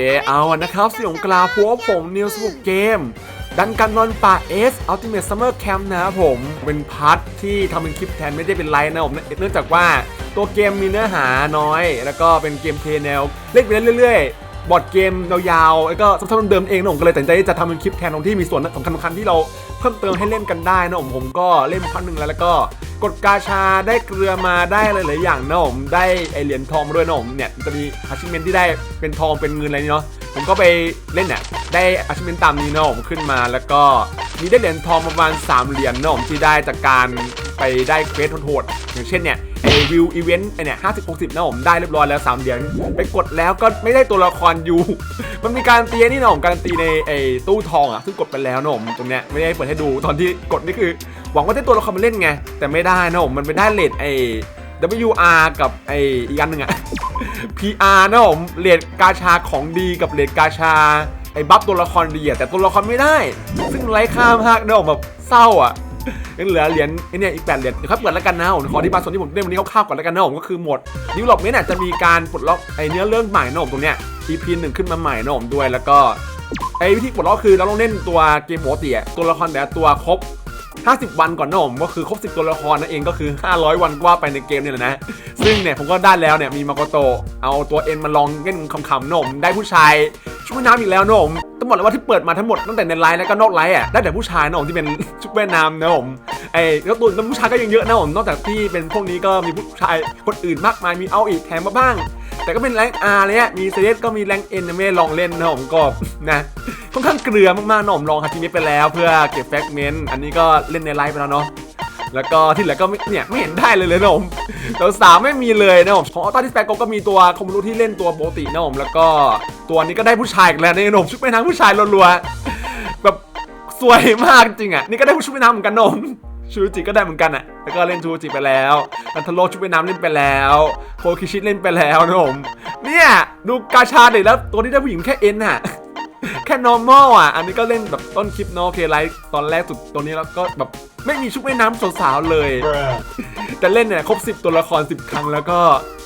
เคเอานะครับเสียงกลาพัวผมนิวสบุกเกมดันกันนอนป่าเอส Ultimate Summer Camp นะครับผม เป็นพาร์ทที่ทำเป็นคลิปแทนไม่ได้เป็นไลฟ์นะผม เนื่องจากว่าตัวเกมมีเนื้อหาน้อย แล้วก็เป็นเกมเพลย์แนวเล่นไปเรื่อยๆ บอร์ดเกมยาวๆแล้วก็ซ้ำๆเดิมๆเองนะผมก็เลยตัดใจที่จะทำเป็นคลิปแทนตรงที่มีส่วนสำคัญๆที่เราเพิ่มเติมให้เล่นกันได้นะผมผมก็เล่นพักหนึ่งแล้วแล้วก็กดกาชาได้เกลือมาได้หลายๆอย่างนะผมได้ไอเหรียญทองมาด้วยนะผมเนี่ยจะมีอาชิเมนที่ได้เป็นทองเป็นเงินอะไรนี่เนาะ ผมก็ไปเล่นเนี่ยได้อาชิเมนตามนี้นะผมขึ้นมาแล้วก็มีได้เหรียญทองประมาณ 3 เหรียญนะผมที่ได้จากการไปได้เควสโหดๆอย่างเช่นเนี่ยไอวิวอีเวนต์ไอเนี่ยห้าสิบหกสิบนะผมได้เรียบร้อยแล้ว3เหรียญไปกดแล้วก็ไม่ได้ตัวละครอยู่มันมีการตีนี่นะผมการตีในไอตู้ทองอะซึ่งกดไปแล้วนะผมตรงเนี้ยไม่ได้เปิดให้ดูตอนที่กดนี่คือ หวังว่าได้ตัวละครมาเล่นไง แต่ไม่ได้นะผมมันไปได้เลทไอ WR กับไออีกอันหนึ่งอะ PR นะผมเลทกาชาของดีกับเลทกาชาไอ้บัฟตัวละครดีอะแต่ตัวละครไม่ได้ ซึ่งไร้ค่ามากนะผมแบบเศร้าอะยังเหลือเหรียญไอเนี่ยอีกแปดเหรียญเดี๋ยวค่อยเปิดแล้วกันนะผมขอที่บาส่วนที่ผมเล่นวันนี้คร่าวๆก่อนแล้วกันนะผมก็คือหมดดิวล็อปเมนต์จะมีการปลดล็อกไอ้เนื้อเรื่องใหม่นะผมตรงเนี้ย EP หนึ่งขึ้นมาใหม่นะผมด้วยแล้วก็ไอ้วิธีปลดล็อกคือเราต้องเล่นตัวเกมปกติอะตัวละครแต่ตัวครบ 50 วันก่อนนะผมก็คือครบ 10 ตัวละครนั่นเองก็คือ 500 วันกว่าไปในเกมเนี่ยแหละนะ ซึ่งเนี่ยผมก็ได้แล้วเนี่ยมีมาโกโตเอาตัวเอ็นมาลองเล่นคำๆนมได้ผู้ชายชุดว่ายน้ำอีกแล้วนมต้องบอกเลยว่าที่เปิดมาทั้งหมดตั้งแต่ในไลน์แล้วก็นอกไลน์อะได้แต่ผู้ชายนะผมที่เป็นชุดว่ายน้ำนะผมไอ้แล้วตัวแล้วผู้ชายก็ยังเยอะนะผมนอกจากที่เป็นพวกนี้ก็มีผู้ชายคนอื่นมากมายมีเอาอีกแถมมาบ้าง แต่ก็เป็นแรงอาร์เลยอะมีเซเลสก็มีแรงเอ็นไม่ลองเล่นนะผมก็นะค่อนข้างเกลือมากๆนะผมลองฮาทีนี้ไปแล้วเพื่อเก็บแฟกเมนต์อันนี้ก็เล่นในไลฟ์ไปแล้วเนาะแล้วก็ที่เหลือก็เนี่ยไม่เห็นได้เลยเลยนะผมตัวสามไม่มีเลยนะผมของออต้าที่แฟกก็มีตัวคอมมูที่เล่นตัวปกตินะผมแล้วก็ตัวนี้ก็ได้ผู้ชายอีกแล้วนี่นะผมชุดว่ายน้ำผู้ชายรัวๆแบบสวยมากจริงอะนี่ก็ได้ผู้ชุดว่น้ำเหมือนกันนะผม ชูจิก็ได้เหมือนกันอะแล้วก็เล่นชูจิไปแล้วนันทโลชุดว่ายน้ำเล่นไปแล้ว โคคิชิเล่นไปแล้วนะผมเนี่ยดูกาชาเด็กแล้วตัวที่ได้ผู้หญิงแค่เอ็นอะแค่ normal อะ อันนี้ก็เล่นแบบต้นคลิปเนาะโอเคไลฟ์ตอนแรกสุดตัวนี้แล้วก็แบบไม่มีชุดว่ายน้ำสาวๆเลย แต่เล่นเนี่ยครบ 10 ตัวละคร 10 ครั้งแล้วก็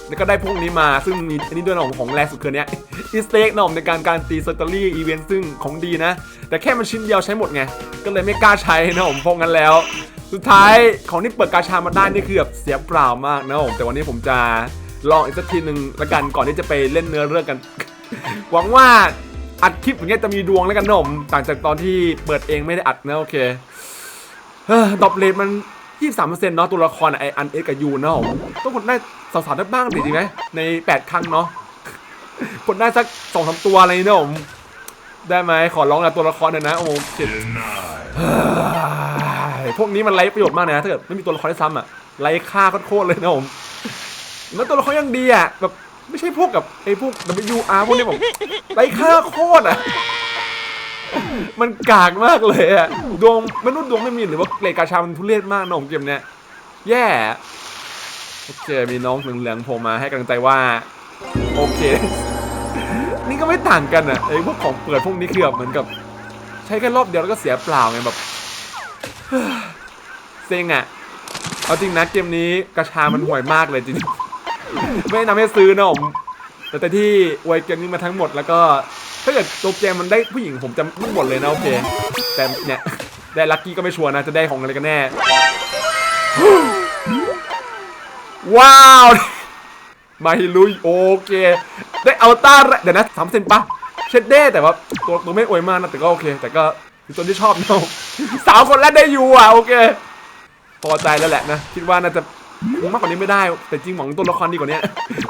แล้วก็ได้พวกนี้มาซึ่งมีอันนี้ด้วยนะของของแรกสุดคือเนี้ยอีสเต็กนะผมในการการตีสตอรี่อีเวนต์ซึ่งของดีนะ แต่แค่มันชิ้นเดียวใช้หมดไง ก็เลยไม่กล้าใช้นะผมเพราะงั้นแล้ว สุดท้ายของที่เปิดกาชามาได้นี่คือแบบเสียเปล่ามากนะผมแต่วันนี้ผมจะลองอีกสักทีหนึ่งละกันก่อนที่จะไปเล่นเนื้อเรื่องกัน หวังว่าอัดคลิปอย่างเงี้ยจะมีดวงแล้วกันนะผมต่างจากตอนที่เปิดเองไม่ได้อัดนะโอเคเฮ้อดรอปเลทมัน23%เนาะตัวละครไออันเอสกับยูเนาะผมต้องคนได้สาวๆได้บ้างดิดีไหมใน 8 ครั้งเนาะคนได้สักสองสามตัวอะไรเนาะผมได้ไหมขอร้องนะตัวละครหน่อยนะโอ้โหเจ็ดเฮ้ย พวกนี้มันไร้ประโยชน์มากนะถ้าเกิดไม่มีตัวละครได้ซ้ำอะไร้ค่าโคตรเลยนะผมแล้วตัวละครยังดีอะแบบไม่ใช่พวกกับไอ้พวก WR พวกนี้ผมไร้ค่าโคตรอะมันกากมากเลยอะดวงมนุษย์ดวงไม่มีหรือว่าเกรดกาชามันทุเรศมากนะผมเกมเนี้ยแย่โอเคมีน้องหนึ่งเหลืองโผล่มาให้กำลังใจว่า โอเค นี่ก็ไม่ต่างกันอะไอ้พวกของเปิดพวกนี้คือแบบเหมือนกับ ใช้แค่รอบเดียวแล้วก็เสียเปล่าไงแบบ เซ็งอะเอาจริงนะเกมนี้กาชามันห่วยมากเลยจริงๆไม่นะนำให้ซื้อนะผมแต่แต่ที่อวยเกมนี้มาทั้งหมดแล้วก็ถ้าเกิดตัวเกมมันได้ผู้หญิงผมจะไม่หมดเลยนะโอเค แต่เนี่ยได้ลัคกี้ก็ไม่ชัวร์นะจะได้ของอะไรกันแน่ ว้าวมาฮิลุยโอเค ได้อัลต้าเดี๋ยวนะสามเซนปะเช็ดเด้แต่ว่าตัวตัวไม่อวยมากนะแต่ก็โอเค แต่ก็ คือตัวที่ชอบเนาะสาวคนแรกได้อยู่อะโอเค พอใจแล้วแหละนะ คิดว่าน่าจะมากกว่านี้ไม่ได้ แต่จริงหวังตัวละครดีกว่านี้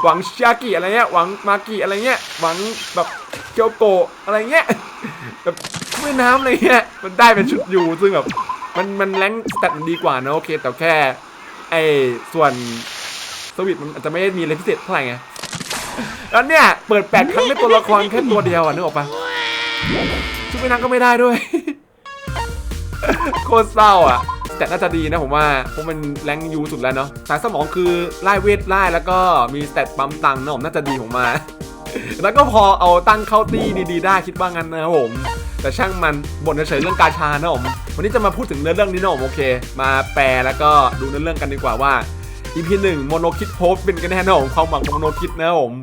หวังชากิอะไรเงี้ยหวังมากิอะไรเงี้ยหวังแบบเกียวโกะอะไรเงี้ยแบบว่ายน้ำอะไรเงี้ยมันได้เป็นชุดอยู่ซึ่งแบบมันมันแรงสแตทมันดีกว่านะโอเค แต่แค่ไอ้ส่วนสวิตมันอาจจะไม่ได้มีอะไรพิเศษเท่าไหร่ไงแล้วเนี่ยเปิดแปดครั้งได้ตัวละครแค่ตัวเดียวอะนึกออกปะ ชุดว่ายน้ำก็ไม่ได้ด้วย โคตรเศร้าอะ แต่น่าจะดีนะผมว่าเพราะมันแรงยูสุดแล้วเนาะสายสมองคือไล่เวทไล่แล้วก็มีสเตตปั๊มตังค์นะผมน่าจะดีผมมา แล้วก็พอเอาตั้งเข้าตี้ดีๆ ได้คิดว่างั้นนะครับผมแต่ช่างมันบ่นเฉยๆเรื่องกาชานะผมวันนี้จะมาพูดถึงเนื้อเรื่องนี้นะผมโอเค มาแปลแล้วก็ดูเนื้อเรื่องกันดีกว่าว่า EP หนึ่งโมโนคิดโฮปเป็นกันแน่นะผมความหวังของโมโนคิดนะครับผม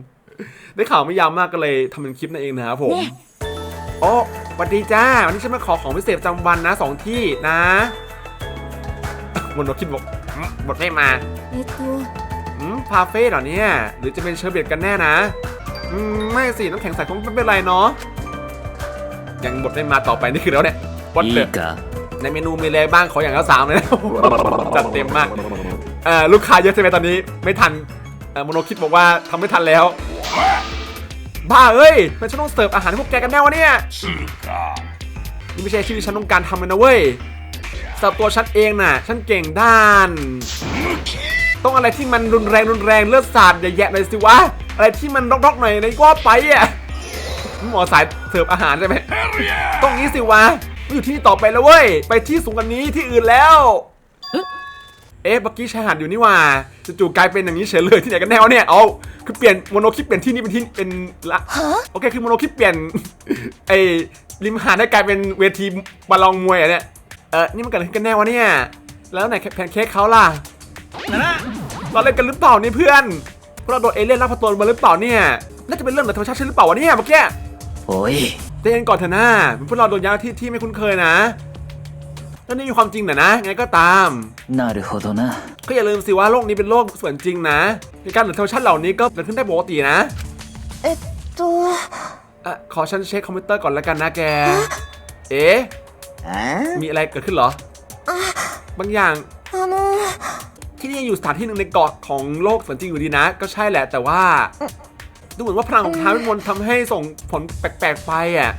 ได้ข่าวไม่ยาวมากก็เลยทำเป็นคลิปนั่นเองนะครับผมโอ้ สวัสดีจ้า วันนี้ฉันมาขอของพิเศษประจำวันนะสองที่นะมนโนคิดบอกอืมบทไม่มา えっと อืมพาเฟ่เหรอเนี่ย หรือจะเป็นเชอร์เบตกันแน่นะ อืม ไม่สิ น้ำแข็งใสคงไม่เป็นไรเนาะ ยังบทไม่มาต่อไปนี่คือแล้วเนี่ยวัด い เด いか ในเมนูมีอะไรบ้างขออย่างละสามเลยนะ จัดเต็มมาก เอ่อลูกค้าเยอะใช่ไหมตอนนี้ ไม่ทันเอ่อโมโนคิดบอกว่าทำไม่ทันแล้ว บ้าเอ้ยมันฉันต้องเสิร์ฟอาหารให้พวกแกกันแน่วะเนี่ยนี่ไม่ใช่ชื่อที่ฉันต้องการทำเลยนะเว้ยสำหรับตัวฉันเองน่ะ ฉันเก่งด้าน ต้องอะไรที่มันรุนแรงรุนแรงเลือดสาดแย่ๆหน่อยสิวะ อะไรที่มันร็อกๆหน่อยในก็ไปอะหมอสายเสิร์ฟอาหารใช่ไหมต้องงี้สิวะไม่อยู่ที่นี่ต่อไปแล้วเว้ย ไปที่สูงกว่านี้ที่อื่นแล้ว เอ๊ะเมื่อกี้ชายหาดอยู่นี่หว่าจู่ๆกลายเป็นอย่างนี้เฉยเลยที่ไหนกันแน่วะเนี่ยเอาคือเปลี่ยนโมโนคลิปเปลี่ยนที่นี่เป็นที่เป็นละโอเคคือโมโนคลิปเปลี่ยนไอ้ริมหาดให้กลายเป็นเวทีบอลลองมวยอะเนี่ยเออนี่มันเกิดอะไรขึ้นกันแน่วะเนี่ยแล้วไหนแพนเค้กเขาล่ะเราเล่นกันหรือเปล่าเนี่ยเพื่อนพวกเราโดนเอเลี่ยนลักพาตัวมาหรือเปล่าเนี่ยน่าจะเป็นเรื่องเหนือธรรมชาติใช่หรือเปล่าวะเนี่ยเมื่อกี้おいใจเย็นก่อนเถอะนะเป็นพวกเราโดนย้ายที่ที่ไม่คุ้นเคยนะ แล้วนี่มีความจริงนะนะไงก็ตาม なるほどな ก็อย่าลืมสิว่าโลกนี้เป็นโลกส่วนจริงนะเหตุการณ์เหนือธรรมชาติเหล่านี้ก็เกิดขึ้นได้ปกตินะ えっと อ่ะขอฉันเช็คคอมพิวเตอร์ก่อนแล้วกันนะแก เอ๊ะ มีอะไรเกิดขึ้นเหรอ บางอย่าง あの ที่นี่ยังอยู่สถานที่หนึ่งในเกาะของโลกส่วนจริงอยู่ดีนะ ก็ใช่แหละ แต่ว่า ดูเหมือนว่าพลังของท้าเวทมนต์ทำให้ส่งผลแปลกๆไปอ่ะ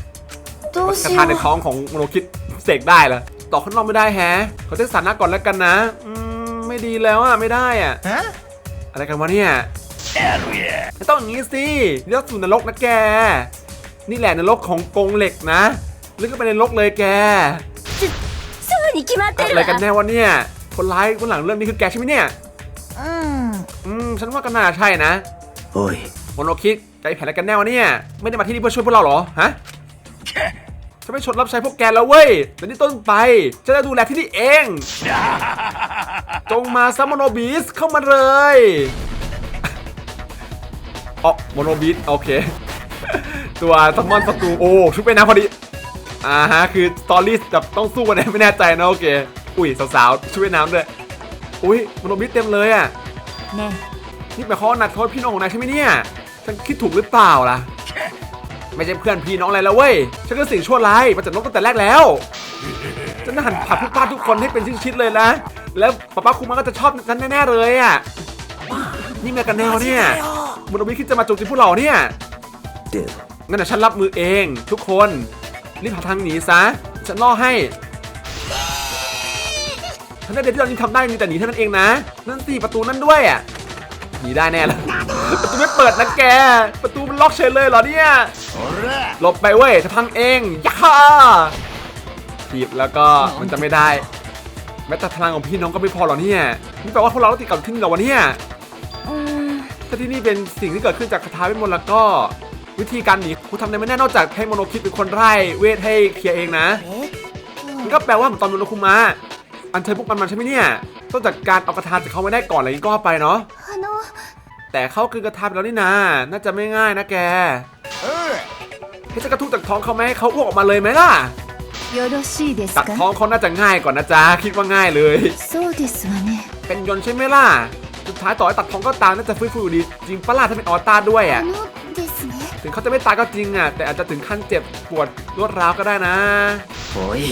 どう ก し ระ よ ทานใน う ท้องของโมโนคิดเสกได้เหรอ ต่อข้างนอกไม่ได้แฮะเขอเทสสถานะก่อนแล้วกันนะอืมไม่ดีแล้วอะไม่ได้อะฮะอะไรกันวะเนี่ยไม่ต้องอย่างนี้สินี่ต้องสู่นรกนะแก นี่แหละนรกของกงเหล็กนะลึกเข้าไปในนรกเลยแกอะไรกันแน่วะเนี่ยคนร้ายคนหลังเรื่องนี้คือแกใช่ไหมเนี่ย อืมอืมฉันว่าก็น่าใช่นะโอ้ยโมโนคิดใจแผนอะไรกันแน่วะเนี่ย ไม่ได้มาที่นี่เพื่อช่วยพวกเราเหรอ ฮะ ฉันไม่ชดรับใช้พวกแกแล้วเว้ยแต่นี่ต้นไปฉันจะดูแลที่นี่เอง จงมาซัมโมโนบีสเข้ามาเลยอ๋อโมโนบีสโอเค ตัวซัมมอนศัตรูโอ้ชุดไปนะพอดีอ่าฮะคือสตอรี่แบบต้องสู้กันเนี่ยไม่แน่ใจนะโอเค อุ้ยสาวๆช่วยน้ำด้วยอุ้ยโมโนบีสเต็มเลยอะねนี่หมายความว่านัดโทษพี่น้องของนายใช่ไหมเนี่ยฉันคิดถูกหรือเปล่าล่ะ ไม่ใช่เพื่อนพี่น้องอะไรแล้วเว้ย ฉันก็สิ่งชั่วร้ายมาจากนกตั้งแต่แรกแล้ว ฉันจะหันผัดทุกป้าทุกคนให้เป็นชิ้นๆเลยนะ แล้วป้าป้าคุมาก็จะชอบฉันแน่ๆเลยอะ นี่แม่กันแนวเนี่ยมุนวิคิดจะมาโจมตีพวกเราเนี่ยงั้นฉันรับมือเองทุกคน รีบหาทางหนีซะ ฉันล่อให้ทันใดเดียวที่เรานี่ทำได้มีแต่หนีเท่านั้นเองนะ นั่นสิประตูนั่นด้วยอะ หนีได้แน่ละประตูไม่เปิดนะแก ประตูมันล็อกเฉยเลยเหรอเนี่ยหลบไปเว้ยจะพังเองย่าถีบแล้วก็มันจะไม่ได้แม้แต่พลังของพี่น้องก็ไม่พอหรอเนี่ยนี่แปลว่าพวกเราต้องติดกับขึ้นเหรอวะเนี่ยถ้าที่นี่เป็นสิ่งที่เกิดขึ้นจากคาถาเวทมนต์แล้วก็ วิธีการหนีคุณทำได้ไม่แน่นอกจากให้โมโนคิดเป็นคนไล่เวทให้เคลียร์เองนะมันก็แปลว่าเหมือนตอนโมโนคุมาอันเชิญพวกมันมาใช่ไหมเนี่ยต้องจัดการเอากระทานจากเขาไว้ได้ก่อนอะไรนี้ก็ไปเนาะ แต่เข้าคืนกระทำแล้วนี่นา น่าจะไม่ง่ายนะแกให้จะกระทุกงตักท้องเขาไหมให้เขาอ้วกออกมาเลยไหมล่ะตักท้องเขาน่าจะง่ายก่อนนะจ๊ะคิดว่าง่ายเลยเป็นยนใช่ไหมล่ะสุดท้ายต่อให้ตัดท้องก็ตามน่าจะฟื้นฟูอยู่ดีจริงปะล่ะถ้าเป็นออต้าด้วยอะถึงเขาจะไม่ตายก็จริงอะแต่อาจจะถึงขั้นเจ็บปวดรวดร้าวก็ได้นะโอ้ย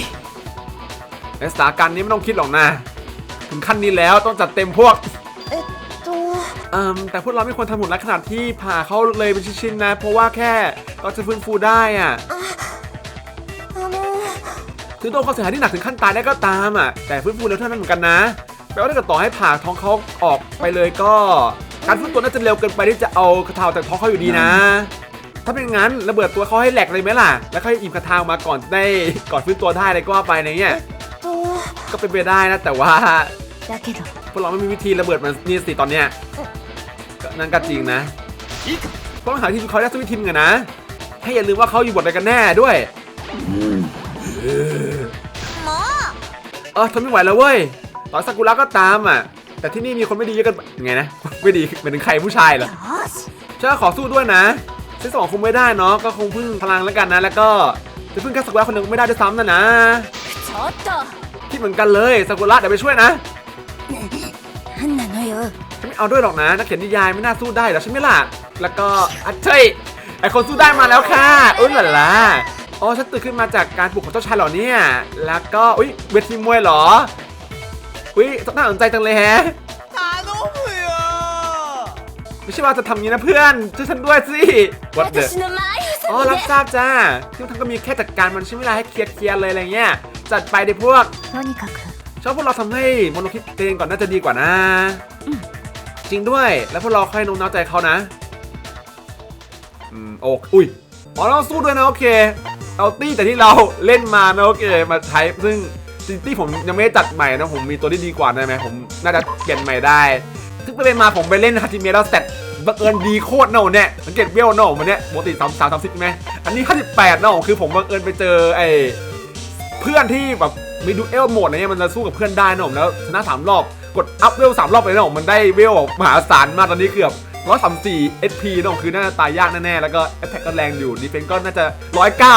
ในสถานการณ์นี้ไม่ต้องคิดหรอกนะ ถึงขั้นนี้แล้วต้องจัดเต็มพวก เอแต่พวกเราไม่ควรทำหุ่นลักษณะที่ผ่าเขาเลยเป็นชิ้นๆนะ เพราะว่าแค่เราจะฟื้นฟูได้อะถึงโดนความเสียหายที่หนักถึงขั้นตายได้ก็ตามอะ แต่ฟื้นฟูแล้วเท่านั้นเหมือนกันนะ แปลว่าถ้าเกิดต่อให้ผ่าท้องเขาออกไปเลยก็ การฟื้นตัวน่าจะเร็วเกินไปที่จะเอากระเทาจากท้องเขาอยู่ดีนะ ถ้าเป็นงั้นระเบิดตัวเขาให้แหลกเลยไหมล่ะ แล้วค่อยอิ่มกระเทามาก่อนได้ก่อนฟื้นตัวได้เลยก็ว่าไปในเนี้ยก็เป็นไปได้นะแต่ว่าพวกเราไม่มีวิธีระเบิดมันนี่สิตอนเนี้ย นั่นก็จริงนะต้องหาทีมเขาและสวิตทีมกันนะ ให้อย่าลืมว่าเขาอยู่บทอะไรกันแน่ด้วยหมอเออทนไม่ไหวแล้วเว้ยตอนซากุระก็ตามอะ แต่ที่นี่มีคนไม่ดีเยอะกันไงนะไม่ดีเป็นใครผู้ชายเหรอฉันขอสู้ด้วยนะเซตสองคงไม่ได้เนาะก็คงพึ่งพลังแล้วกันนะ แล้วก็จะพึ่งแค่ซากุระคนหนึ่งไม่ได้ด้วยซ้ำนะนะที่เหมือนกันเลยซากุระเดี๋ยวไปช่วยนะ ฉันไม่เอาด้วยหรอกนะนักเขียนนิยายไม่น่าสู้ได้หรอกใช่ไหมล่ะแล้วก็อัดเชยไอคนสู้ได้มาแล้วค่ะอุ้นหล่ะล่ะอ๋อฉันตื่นขึ้นมาจากการปลุกของเจ้าชายเหรอเนี่ยแล้วก็อุ้ยเวทีมวยเหรออุ้ยน่าสนใจจังเลยแฮะไม่ใช่ว่าจะทำงี้นะเพื่อนช่วยฉันด้วยสิวัดเดออรับทราบจ้าซึ่ทั้งก็มีแค่จัดการมันใช่ไหมล่ะให้เคลียร์เคลียร์เลยอะไรเงี้ยจัดไปเด็กพวกชอบพวกเราทำให้มโนคิดเองก่อนน่าจะดีกว่านะ จริงด้วย แล้วพวกเราค่อยโน้มน้าวใจเขานะ อืมโอ้อุ้ยอ๋อเราสู้ด้วยนะโอเค เอาตี้แต่ที่เราเล่นมานะโอเคมาใช้ซึ่งจริงตี้ผมยังไม่ได้จัดใหม่นะผมมีตัวที่ดีกว่าได้ไหมผมน่าจะเปลี่ยนใหม่ได้ซึ่งไปเล่นมาผมไปเล่นฮัตจิเมะแล้วสเตตบังเอิญดีโคตรเนาเนี่ยสังเกตเวลเนามันเนี้ยปกติสามสามสามสิบไหมอันนี้ห้าสิบแปดเนาคือผมบังเอิญไปเจอไอ้เพื่อนที่แบบมีดูเอลโหมดอะไรเงี้ยมันจะสู้กับเพื่อนได้เนะผมแล้วชนะสามรอบ กดอัพเวลสามรอบเลยเนะผมมันได้เวลมหาศาลมากตอนนี้เกือบร้อยสามสี่เอสพีนะผมคือน่าจะตายยากแน่ๆ แล้วก็แอตแทกก็แรงอยู่ดีเฟนก็น่าจะร้อยเก้า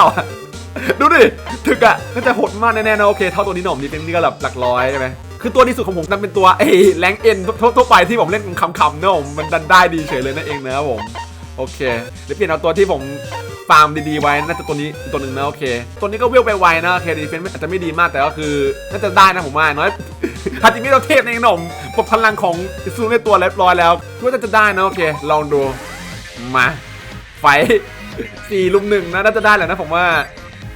ดูดิ ถึกอะน่าจะโหดมากแน่ๆนะโอเคเท่าตัวนี้หน่อมดีเฟนนี่ก็แบบหลักร้อยใช่ไหมคือตัวดีสุดของผมนั่นเป็นตัวเอ้แรงเอ็นทั่วไปที่ผมเล่นคำๆเนาะผมมันดันได้ดีเฉยเลยนั่นเองนะครับผม โอเคเดี๋ยวเปลี่ยนเอาตัวที่ผมฟาร์มดีๆไว้น่าจะตัวนี้ตัวหนึ่งนะโอเค ตัวนี้ก็เวลไปไวนะโอเคดีเฟนต์อาจจะไม่ดีมากแต่ก็คือน่าจะได้นะผมว่าน้อยฮาจิมิเราเทพในขนมปลดพลังของอิซูในตัวเรียบร้อยแล้วคิดว่าจะได้นะโอเค ลองดูมาไฟสี่ลุมหนึ่งนะน่าจะได้แหละนะผมว่า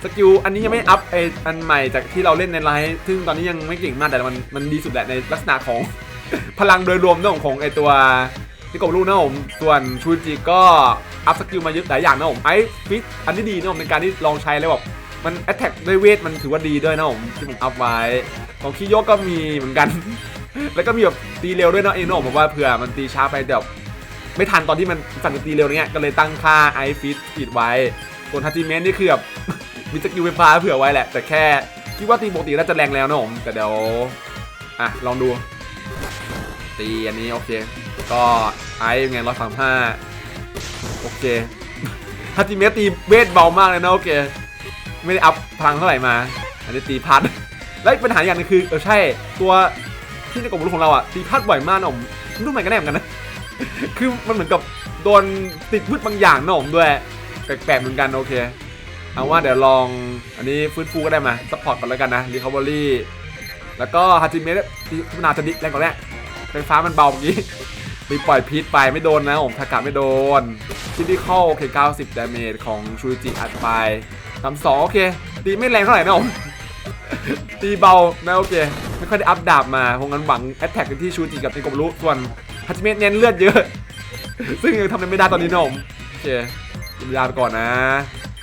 สกิลอันนี้ยังไม่อัพไออันใหม่จากที่เราเล่นในไลฟ์ซึ่งตอนนี้ยังไม่เก่งมากแต่มันมันดีสุดแหละในลักษณะของพลังโดยรวมเรื่องของไอตัว ที่กบลูกนะผมส่วนชูจิก็อัพสกิลมาเยอะหลายอย่างนะผมไอฟิตอันนี้ดีนะผมในการที่ลองใช้แล้วแบบมันแอตแทกด้วยเวทมันถือว่าดีด้วยนะผมที่ผมอัพไว้ของคิโยก็มีเหมือนกัน แล้วก็มีแบบตีเร็วด้วยนะเองนะผมบอกว่าเผื่อมันตีช้าไปเดี๋ยวไม่ทันตอนที่มันสั่งตีเร็วเนี้ยก็เลยตั้งค่าไอฟิตปิดไว้ส่วนทัจิเมนนี่คือแบบมีสกิลไฟฟ้าเผื่อไว้แหละ แต่แค่คิดว่าตีปกติน่าจะแรงแล้วนะผมแต่เดี๋ยวอะลองดู ตีอันนี้โอเค ก็ไอ้เป็นไงร้อยสามห้าโอเคฮัจิเมะตีเวทเบามากเลยนะโอเค ไม่ได้อัพพลังเท่าไหร่มา อันนี้ตีพัด แล้วอีกปัญหาอย่างหนึงคือเออใช่ ตัวที่ในกลุ่มรู้ของเราอะตีพัดบ่อยมากนะผมไม่รู้ทำไมกันแน่เหมือนกันนะ คือมันเหมือนกับโดนติดพืชบางอย่างนะผมด้วย แปลกๆเหมือนกันโอเค เอาว่าเดี๋ยวลองอันนี้ฟื้นฟูก็ได้มาซัพพอร์ตก่อนแล้วกันนะรีคาบ r รี่แล้วก็ฮัจิเมะที่พัฒนาจะดิแรงกว่าแรก ไฟฟ้ามันเบาเมื่อกี้มีปล่อยพิษไปไม่โดนนะผมทากาไม่โดนคิดิคอลโอเค 90ดาเมจของชูจิอัดไปทำสองโอเคตีไม่แรงเท่าไหร่นะผมตีเบานะโอเค ไม่ค่อยได้อัพดาบมาคงงั้นหวังแอตแทกที่ชูจิกับนิโกบรุส่วนฮัจิเมะเน้นเลือดเยอะ ซึ่งยังทำอะไรไม่ได้ตอนนี้นะผมโอเคกินยาไปก่อนนะ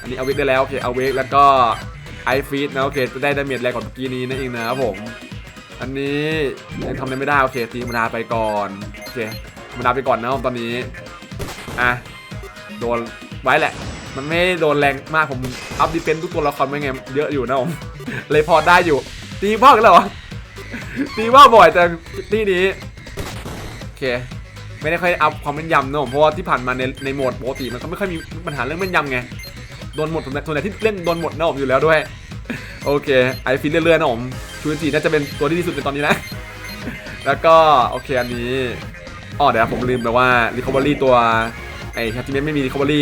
อันนี้เอาเวกได้แล้วโอเคเอาเวกแล้วก็ไอฟีดนะโอเคจะได้ดาเมจแรงกว่าเมื่อกี้นี้นั่นเองนะครับผม อันนี้ยังทำอะไรไม่ได้โอเคตีมดาไปก่อนโอเคมดาไปก่อนนะผมตอนนี้อะโดนไว้แหละ มันไม่โดนแรงมากผมอัพดิเฟนทุกตัวละครไม่ไงเยอะอยู่นะผมเลยพอได้อยู่ ตีพ่อกันเหรอตีว่าบ่อยแต่ที่นี้โอเคไม่ได้ค่อยอัพความแม่นยำนะผมเพราะว่าที่ผ่านมาในในโหมดปกติมันก็ไม่ค่อยมีปัญหาเรื่องแม่นยำไงโดนหมดส่วนใหนใหญ่ที่เล่นโดนหมดนะผมอยู่แล้วด้วย โอเคไอฟินเรื่อยๆนะผม ชูนจีน่าจะเป็นตัวที่ดีสุดในตอนนี้นะ แล้วก็โอเคอันนี้อ๋อเดี๋ยวผมลืมไปว่า Recovery ตัวไอ้แคทเมนไม่มี Recovery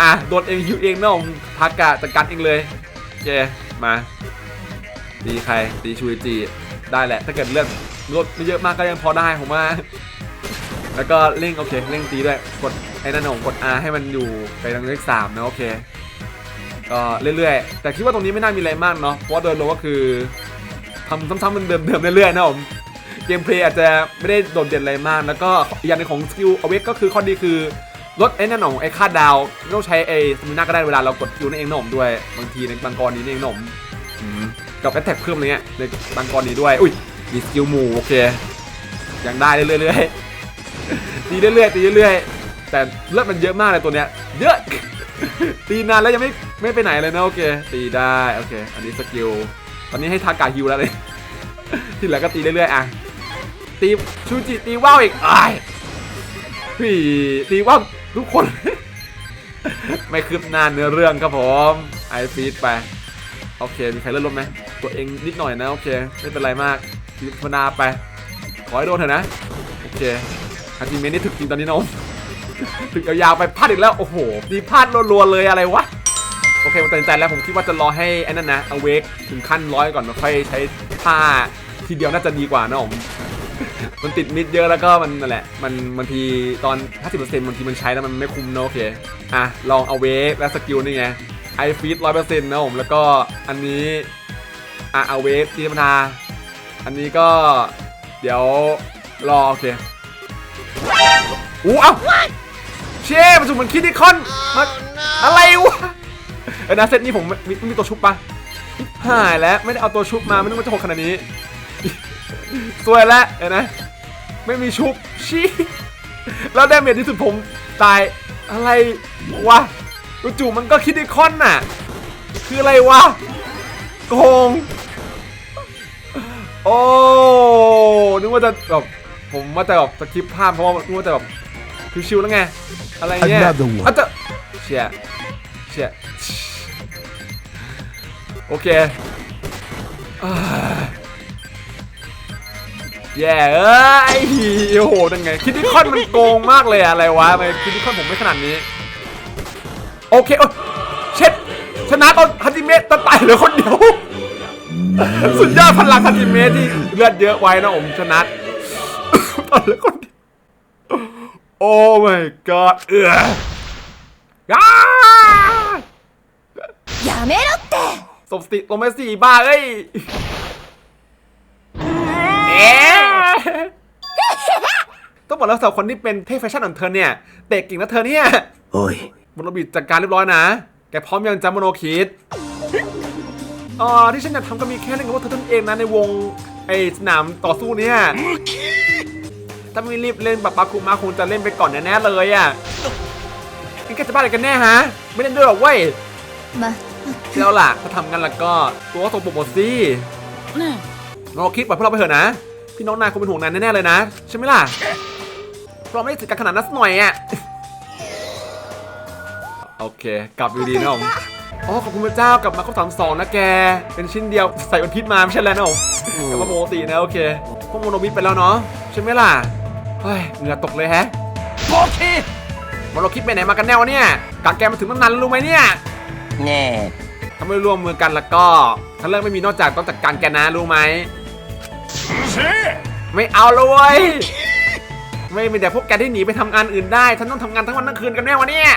อะโดนเองฮิวเองนะผมพักกะจัดการเองเลยโอเคมา ตีใครตีชูจิได้แหละ ถ้าเกิดเลือดลดไม่เยอะมากก็ยังพอได้ผมว่าแล้วก็เร่งโอเคเร่งตีด้วยกดไอ้นั่นนะผมกด R ให้มันอยู่ไปทางเลขสามนะโอเคก็เรื่อยๆ แต่คิดว่าตรงนี้ไม่น่ามีอะไรมากเนาะเพราะโดยรวมก็คือำซ้ำๆมันเดิมๆเรื่อยๆนะผมเกมเพลย์อาจจะไม่ได้โดดเด่นอะไรมาก แล้วก็อย่างหนึงของสกิลเอาเวกก็คือข้อดีคือลดไอ้นั่นหนองไอ้ค่าดาวไม่ต้องใช้ไอ้สมินาก็ได้เวลาเรากดคิวนั่นเองหนะผมด้วยบางทีในบางกรณีนี่เองหนมอืมกับแอตแทกเพิ่มอะไรเงี้ยในบางกรณีด้วยอุ้ยมีสกิลหมู่โอเคยังได้เรื่อยๆตีเรื่อยๆตีเรื่อยๆแต่เลือดมันเยอะมากเลยตัวเนี้ยเยอะตีนานแล้วยังไม่ไม่ไปไหนเลยนะโอเคตีได้โอเค อันนี้สกิล อนนี้ให้ทากาฮิวแล้วเลย ที่เหลือก็ตีเรื่อยๆอะ ตีชูจิตีว่าวอีกไอ้พี่ตีว่าวทุกคน ไม่คืบหน้าเนื้อเรื่องครับผมไอฟีดไป โอเค มีใครเลื่อนรถไหมตัวเองนิดหน่อยนะ โอเค ไม่เป็นไรมากพิพนาไป ขอให้โดนเถอะนะ โอเคอาจิเมนนี่ถึกจริงตอนนี้น้องถึกยาวๆไปพลาดอีกแล้ว โอ้โหดีพลาดรัวๆเลยอะไรวะ โอเคผมตัดสินใจแล้วผมคิดว่าจะรอให้ไอ้นั่นนะเอาเวกถึงขั้นร้อยก่อนแล้วค่อยใช้ท่าทีเดียวน่าจะดีกว่านะผมมันติดมิดเยอะแล้วก็มันนั่นแหละ มันบางทีตอน 50%บางทีมันใช้แล้วมันไม่คุ้มเนอะโอเค อะ ลองเอาเวกและสกิลนี่ไงไอฟีดร้อยเปอร์เซ็นต์นะผมแล้วก็อันนี้ อะเอาเวฟที่ธรรมดาอันนี้ก็เดี๋ยวรอโอเคอู้เอ้าเช่มันสุเหมือนคิดดิคอนมาอะไรวะ เออนะเซตนี้ผมมีมีมีตัวชุบปะหายแล้วไม่ได้เอาตัวชุบมาไม่ต้องมาโจกขนาดนี้สวยแล้วเห็นนะ ไม่มีชุบชี้แล้วได้เมจที่สุดผมตายอะไรวะจู่ๆมันก็คิดดิคอนน่ะ คืออะไรวะโกงโอ้นึกว่าจะแบบผมว่าจะแบบสคริปต์ภาพเพราะว่านึกว่าจะแบบชิวๆแล้วไงอะไรเงี้ย Another one อะจะเชียเชีย โอเคอ่าแย่เอ้ยโอ้โหนั่นไงคิดดิคอนมันโกงมากเลยอะอะไรวะทำไมคิดดิคอนผมไม่ขนาดนี้ โอเคโอ้เช็ดชนะตอนฮันจิเมะตอนตายเหลือคนเดียว สุดยอดพลังฮันจิเมะที่เลือดเยอะไว้นะผมชนะ ตอนเหลือคนเดียวโอ้ my god เอืออ้า やめろって ส มสติลงไปสี่บ้าเอ้ยต้องบอกแล้วสำหรับคนที่เป็นเทพแฟชั่นของเธอเนี่ย เตะกิ่งนะเธอเนี่ยโอ้ยมโนบิจัดการเรียบร้อยนะ แกพร้อมยังจามโนคิดอ๋อที่ฉันอยากทำก็มีแค่เรื่องกับว่าเธอตนเองนะในวงไอสนามต่อสู้เนี่ย ถ้าไม่รีบเล่นปะปาคุมาคงจะเล่นไปก่อนแน่เลยอะนี่แกจะบ้าอะไรกันแน่ฮะ ไม่เล่นด้วยหรอเว้ยมา เชื่อล่ะถ้าทำกันแล้วก็ตัวก็ส่งโปรโมทสิโมโนคิดปล่อยพวกเราไปเถอะนะ พี่น้องนายคงเป็นห่วงนายแน่ๆเลยนะใช่ไหมล่ะเราไม่ได้ถึงกันขนาดนั้นสักหน่อยอะโอเค กลับอยู่ดีนะผมอ๋อขอบคุณพระเจ้ากลับมาครบสามสองนะแก เป็นชิ้นเดียวใส่วันพิษมาไม่ใช่แล้วนะผมกลับมาปกตินะโอเคพวกโมโนบิทไปแล้วเนาะใช่ไหมล่ะเฮ้ยเหงื่อตกเลยแฮะโอเคโมโนคิดไปไหนมากันแน่วะเนี่ยกัดแกมาถึงตั้งนานแล้วรู้ไหมเนี่ย ねえ ถ้าไม่ร่วมมือกันแล้วก็ทั้งเรื่องไม่มีนอกจากต้องจัดการแกนะรู้ไหมไม่เอาเลยเว้ยไม่มีแต่พวกแกที่หนีไปทำงานอื่นได้ฉันต้องทำงานทั้งวันทั้งคืนกันแน่วะเนี่ย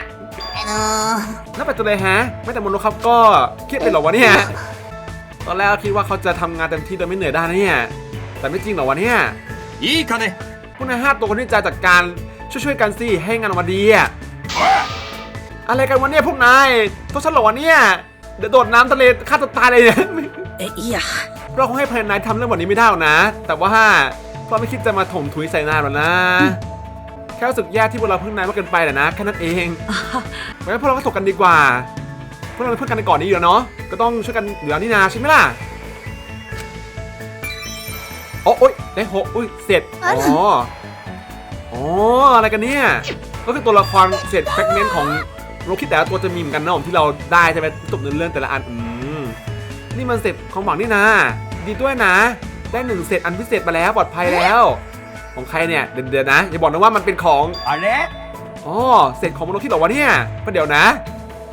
あの น่าไปตัวเลยฮะ ไม่แต่มโนครับก็เครียดไปเหรอวะเนี่ย ตอนแรกก็คิดว่าเขาจะทำงานเต็มที่โดยไม่เหนื่อยได้นะเนี่ย แต่ไม่จริงเหรอวะเนี่ย いいかね พวกนายห้าตัวคนที่จะจัดการช่วยๆกันสิให้งานออกมาดีอะ อะไรกันวะเนี่ยพวกนายตัวฉันเหรอวเนี่ยเดี๋ยวโดดน้ำทะเลฆ่าตัวตายเลยเนี่ยเอียเราคงให้ภายนายทำเรื่องแบบนี้ไม่ได้นะ แต่ว่าเราไม่คิดจะมาถมถุยใส่นายหรอกนะแค่รู้สึกแย่ที่พวกเราเพิ่งนายมากเกินไปแหละนะแค่นั้นเองไว้พวกเราก็ตกกันดีกว่าพวกเราเป็นเพื่อนกันก่อนนี้อยู่แล้วเนาะก็ต้องช่วยกันเหลือนี่นาใช่ไหมล่ะโอ้ยได้หกอุ้ยเสร็จอ๋ออ๋ออะไรกันเนี่ยก็คือตัวละครเสร็จแฟกเมนต์ของ โรคิดแต่ละตัวจะมีเหมือนกันนะผมที่เราได้ใช่ไหมจบในเรื่องแต่ละอัน อืม นี่มันเสร็จของหวังนี่นะ ดีด้วยนะ ได้หนึ่งเสร็จอันพิเศษมาแล้วปลอดภัยแล้ว ของใครเนี่ย เดี๋ยวๆนะ อย่าบอกนะว่ามันเป็นของ あれ อ๋อ เสร็จของมนุษย์ที่เหรอวะเนี่ยก็เดี๋ยวนะ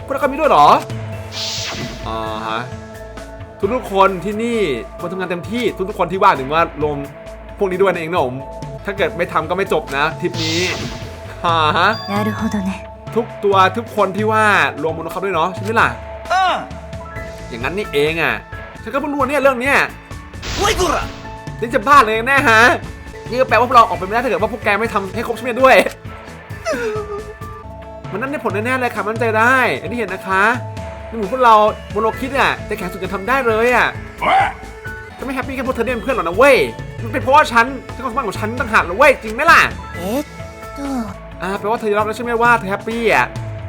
พวกเราก็มีด้วยเหรออ่าฮะ ทุกๆคนที่นี่ควรทำงานเต็มที่ ทุกๆคนที่ว่างถึงว่ารวมพวกนี้ด้วยนั่นเองนะผม ถ้าเกิดไม่ทำก็ไม่จบนะทริปนี้ฮ่าฮะ なるほどね ทุกตัวทุกคนที่ว่ารวมมนุษย์เขาด้วยเนาะใช่ไหมล่ะ うん อย่างนั้นนี่เองอ่ะ ฉันก็เพิ่งรู้เนี่ยเรื่องเนี้ย おいこら นี่จะบ้าเลยแน่ฮะ นี่ก็แปลว่าพวกเราออกไปไม่ได้ถ้าเกิดว่าพวกแกไม่ทำให้ครบใช่ไหมด้วย มันนั่นได้ผลแน่ๆเลยค่ะมั่นใจได้ อันนี้เห็นนะคะนี่เหมือนพวกเราโมโนคิดอ่ะจะแข่งสุดจะทำได้เลยอ่ะจะไม่แฮปปี้แค่พวกเธอเนี่ยเป็นเพื่อนหรอกนะเว้ย มันเป็นเพราะว่าฉันที่ความสามารถของฉันต่างหากเลยเว้ยจริงไหมล่ะ えっと อ่าแปลว่าเธอยอมรับแล้วใช่ไหมว่าเธอแฮปปี้อะ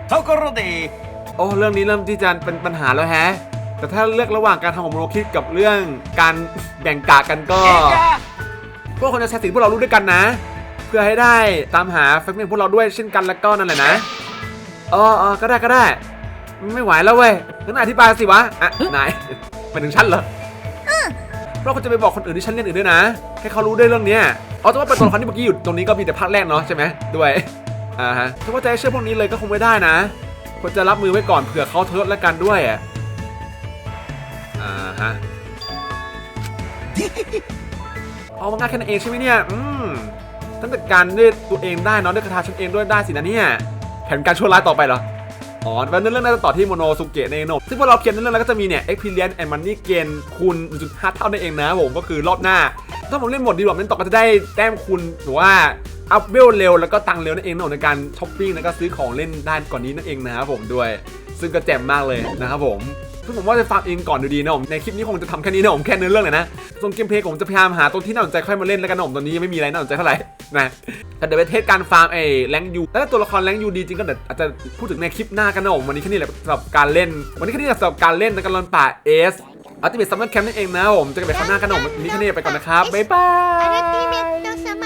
เขาก็รู้ดีโอ้เรื่องนี้เริ่มที่จะเป็นปัญหาแล้วแฮะ แต่ถ้าเลือกระหว่างการทำของโมคิดกับเรื่องการแบ่งกากันก็พวกคนจะแชร์สิ่งพวกเรารู้ด้วยกันนะ เพื่อให้ได้ตามหาแฟนเพมนพวกเราด้วยเช่นกันแล้วก็นั่นแหละนะอ๋ออก็ได้ก็ได้ ไม่ไหวแล้วเว้ยงั้นอธิบายสิวะอะนายไปถึงชั้นเหรอเราคนจะไปบอกคนอื่นที่ชั้นเรียนอื่นด้วยนะ ให้เขารู้ด้วยเรื่องเนี้ยเอาแต่ว่าเป็นตัวละครที่เมื่อกี้อยู่ตรงนี้ก็มีแต่ภาคแรกเนาะใช่ไหมด้วย อ่าฮะถ้าว่าจะให้เชื่อพวกนี้เลยก็คงไม่ได้นะควรจะรับมือไว้ก่อนเผื่อเขาเทิร์ดแล้วกันด้วยอะอ่าฮะเอามาง่ายแค่นั้นเองใช่ไหมเนี่ยอืมตั้งแต่การด้วยตัวเองได้เนาะด้วยคาถาฉันเองด้วยได้สินะเนี่ยแผนการชั่วร้ายต่อไปเหรออ๋อแล้วเนื้อเรื่องน่าจะต่อที่โมโนสุเกะในโนซึ่งพอเราเขียนเนื้อเรื่องแล้วก็จะมีเนี่ย experience and money gain คูณ1.5 เท่านั่นเองนะผมก็คือรอบหน้า ถ้าผมเล่นหมดดีกว่าเล่นต่อก็จะได้แต้มคูณหรือว่า อัพเวลเร็วแล้วก็ตังเร็วนั่นเองนะผมในการช้อปปิ้งแล้วก็ซื้อของเล่นได้ก่อนนี้นั่นเองนะครับผมด้วย ซึ่งก็แจ่มมากเลยนะครับผมซึ่งผมว่าจะฟาร์มเองก่อนดูดีนะผมในคลิปนี้คงจะทำแค่นี้นะผมแค่เนื้อเรื่องเลยนะส่วนเกมเพลย์ผมจะพยายามหาตัวที่น่าสนใจค่อยมาเล่นแล้วกันนะผมตอนนี้ยังไม่มีอะไรน่าสนใจเท่าไหร่นะแต่เดี๋ยวไปเทสการฟาร์มไอ้แรงยูแล้วถ้าตัวละครแรงยูดีจริงก็เดี๋ยวอาจจะพูดถึงในคลิปหน้ากันนะผมวันนี้แค่นี้แหละสำหรับการเล่น วันนี้แค่นี้แหละสำหรับการเล่นในการลอนป่าเอสอัลติเมทซัมเมอร์แคมป์นั่นเองนะผมจอกันใหม่ครั้งหน้ากันนะผมวันนี้แค่นี้ไปก่อนนะครับบ๊ายบาย